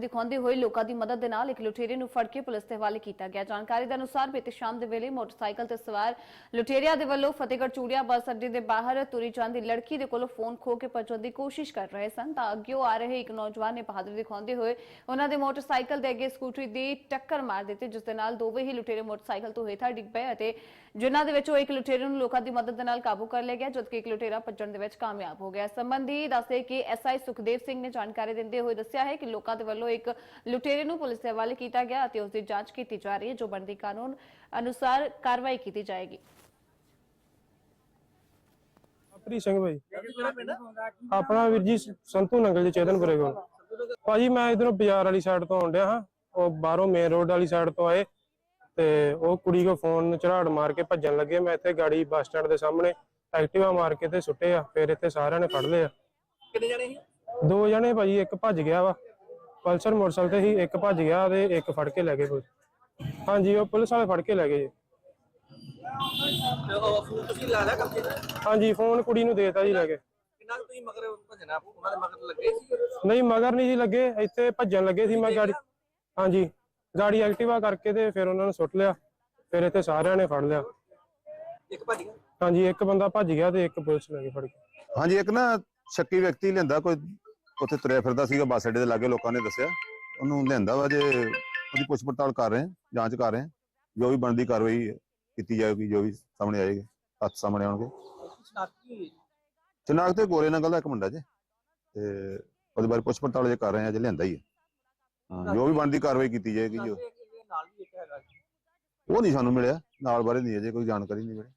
ਦਿਖਾਉਂਦੇ ਹੋਏ ਲੋਕਾਂ ਦੀ ਮਦਦ ਦੇ ਨਾਲ ਇੱਕ ਲੁਟੇਰੇ ਨੂੰ ਫੜ ਕੇ ਪੁਲਿਸ ਦੇ ਹਵਾਲੇ ਕੀਤਾ ਗਿਆ। ਜਾਣਕਾਰੀ ਦੇ ਅਨੁਸਾਰ ਬੀਤੇ ਸ਼ਾਮ ਦੇ ਵੇਲੇ ਮੋਟਰਸਾਈਕਲ ਤੇ ਸਵਾਰ ਲੁਟੇਰਿਆਂ ਦੇ ਵੱਲੋਂ ਫਤਿਹਗੜ੍ਹ ਚੂੜੀਆ ਬੱਸ ਅੱਡੇ ਦੇ ਬਾਹਰ ਤੁਰੀ ਜਾਂਦੀ ਲੜਕੀ ਦੇ ਕੋਲੋਂ ਫੋਨ ਖੋ ਕੇ ਭੱਜਣ ਦੀ ਕੋਸ਼ਿਸ਼ ਕਰ ਰਹੇ ਸਨ। ਤਾਂ ਅੱਗਿਓਂ ਆ ਰਹੇ ਇੱਕ ਨੌਜਵਾਨ ਨੇ ਬਹਾਦਰੀ ਦਿਖਾਉਂਦੇ ਹੋਏ ਉਹਨਾਂ ਦੇ ਮੋਟਰਸਾਈਕਲ ਦੇ ਅੱਗੇ ਸਕੂਟਰੀ ਦੀ ਟੱਕਰ ਮਾਰ ਦਿੱਤੀ, ਜਿਸ ਦੇ ਨਾਲ ਦੋਵੇਂ ਹੀ ਲੁਟੇਰੇ ਮੋਟਰਸਾਈਕਲ ਤੋਂ ਹੇਠਾਂ ਡਿੱਗ ਪਏ ਅਤੇ ਜਿਨ੍ਹਾਂ ਦੇ ਵਿੱਚੋਂ ਇੱਕ ਲੁਟੇਰੇ ਨੂੰ ਲੋਕਾਂ ਦੀ ਮਦਦ ਦੇ ਨਾਲ ਕਾਬੂ ਕਰ ਲਿਆ ਗਿਆ, ਜਦਕਿ ਇੱਕ ਲੁਟੇਰਾ ਭੱਜਣ ਦੇ ਵਿੱਚ ਕਾਮਯਾਬ ਹੋ ਗਿਆ। ਇਸ ਸੰਬੰਧੀ ਦੱਸਦੇ ਕਿ ਐਸਆਈ ਸੁਖਦੇਵ ਸਿੰਘ ਨੇ ਜਾਣਕਾਰੀ ਦਿੰਦੇ ਹੋਏ ਦੱਸਿਆ ਹੈ ਕਿ ਲੋਕਾਂ ਦੇ ਵੱਲੋਂ ਇੱਕ ਲੁਟੇਰੇ ਨੂੰ ਪੁਲਿਸ ਦੇ ਹਵਾਲੇ ਕੀਤਾ ਗਿਆ ਅਤੇ ਉਸ ਦੀ ਜਾਂਚ ਕੀਤੀ ਜਾ ਰਹੀ ਹੈ ਜੋ ਬਣਦੀ ਕਾਨੂੰਨ ਅਨੁਸਾਰ ਕਾਰਵਾਈ ਕੀਤੀ ਜਾਏਗੀ। ਪ੍ਰੀ ਸਿੰਘ ਭਾਈ ਆਪਣਾ ਵੀਰ ਜੀ ਸੰਤੂ ਨੰਗਲ ਜੀ ਚੇਤਨਪੁਰੇ ਕੋਲ। ਭਾਜੀ ਮੈਂ ਇਧਰੋਂ ਬਾਜ਼ਾਰ ਵਾਲੀ ਸਾਈਡ ਤੋਂ ਆਉਂਦਿਆ ਹਾਂ। ਉਹ ਬਾਹਰੋਂ ਮੇਨ ਰੋਡ ਵਾਲੀ ਸਾਈਡ ਤੋਂ ਆਏ ਤੇ ਉਹ ਕੁੜੀ ਕੋ ਫੋਨ ਝਰਾੜ ਮਾਰ ਕੇ ਭੱਜਣ ਲੱਗੇ। ਮੈਂ ਇੱਥੇ ਗਾੜੀ ਬੱਸ ਸਟੈਂਡ ਦੇ ਸਾਹਮਣੇ ਐਕਟਿਵਾ ਮਾਰ ਕੇ ਤੇ ਸੁੱਟੇ ਆ। ਫਿਰ ਇੱਥੇ ਸਾਰਿਆਂ ਨੇ ਫੜ ਲਏ ਆ ਕਿੰਨੇ ਜਣੇ ਸੀ? ਦੋ ਜਣੇ ਭਾਜੀ ਇੱਕ ਭੱਜ ਗਿਆ ਵਾ। ਪਲਸਰ ਮੋਟਰਸਾਈਕਲ ਤੇ ਹੀ ਇੱਕ ਭੱਜ ਗਿਆ ਤੇ ਇੱਕ ਫੜ ਕੇ ਲੈ ਗਏ ਪੁਲਿਸ। ਹਾਂਜੀ ਉਹ ਪੁਲਿਸ ਵਾਲੇ ਫੜ ਕੇ ਲੈ ਗਏ ਜੀ। ਤੇ ਉਹ ਫੋਨ ਤੁਸੀਂ ਲਾ ਲਿਆ ਕਬਜੇ ਤੇ? ਹਾਂਜੀ ਫੋਨ ਕੁੜੀ ਨੂੰ ਦੇਤਾ ਜੀ ਲੈ ਕੇ। ਕਿੰਨਾ ਕੁ ਤੁਸੀਂ ਮਗਰ ਭਜਣਾ? ਉਹਨਾਂ ਦੇ ਮਗਰ ਲੱਗੇ ਸੀ? ਨਹੀਂ ਮਗਰ ਨਹੀਂ ਜੀ ਲੱਗੇ ਇੱਥੇ ਭੱਜਣ ਲੱਗੇ ਸੀ ਮੈਂ ਗਾੜੀ। ਹਾਂਜੀ ਗਾੜੀ ਐਕਟਿਵਾ ਕਰਕੇ ਤੇ ਫਿਰ ਉਹਨਾਂ ਨੂੰ ਸੁੱਟ ਲਿਆ। ਫਿਰ ਇੱਥੇ ਸਾਰਿਆਂ ਨੇ ਫੜ ਲਿਆ। ਇੱਕ ਭੱਜ ਗਿਆ? ਹਾਂਜੀ ਇੱਕ ਬੰਦਾ ਭੱਜ ਗਿਆ ਤੇ ਇੱਕ ਪੁਲਿਸ ਲੈ ਕੇ ਫੜ ਗਈ ਹਾਂਜੀ ਇੱਕ ਨਾ ਸ਼ੱਕੀ ਵਿਅਕਤੀ ਲਿਆਂਦਾ ਕੋਈ ਉੱਥੇ ਤੁਰਿਆ ਫਿਰਦਾ ਸੀਗਾ ਬੱਸ ਅੱਡੇ ਦੇ ਲਾਗੇ ਲੋਕਾਂ ਨੇ ਦੱਸਿਆ। ਉਹਨੂੰ ਲਿਆਂਦਾ ਵਾ ਜੇ ਉਹਦੀ ਪੁੱਛ ਪੜਤਾਲ ਕਰ ਰਹੇ ਹਾਂ ਜਾਂਚ ਕਰ ਰਹੇ ਹਾਂ ਜੋ ਵੀ ਬਣਦੀ ਕਾਰਵਾਈ ਕੀਤੀ ਜਾਏਗੀ ਜੋ ਵੀ ਸਾਹਮਣੇ ਆਏਗੀ ਤੱਥ ਸਾਹਮਣੇ ਆਉਣਗੇ। ਸ਼ਨਾਖਤੀ ਚਨਾਕ ਤੇ ਗੋਰੇ ਨੰਗਲ ਦਾ ਇੱਕ ਮੁੰਡਾ ਜੇ ਤੇ ਉਹਦੇ ਬਾਰੇ ਪੁੱਛ ਪੜਤਾਲ ਜੇ ਕਰ ਰਹੇ ਹਾਂ ਜੇ ਲਿਆਂਦਾ ਹੀ ਹੈ ਹਾਂ ਜੋ ਵੀ ਬਣਦੀ ਕਾਰਵਾਈ ਕੀਤੀ ਜਾਏਗੀ ਜੋ। ਨਾਲ ਵੀ ਇੱਕ ਹੈਗਾ ਉਹ ਨਹੀਂ ਸਾਨੂੰ ਮਿਲਿਆ ਨਾਲ ਬਾਰੇ ਨਹੀਂ ਅਜੇ ਕੋਈ ਜਾਣਕਾਰੀ ਨਹੀਂ ਮਿਲੀ।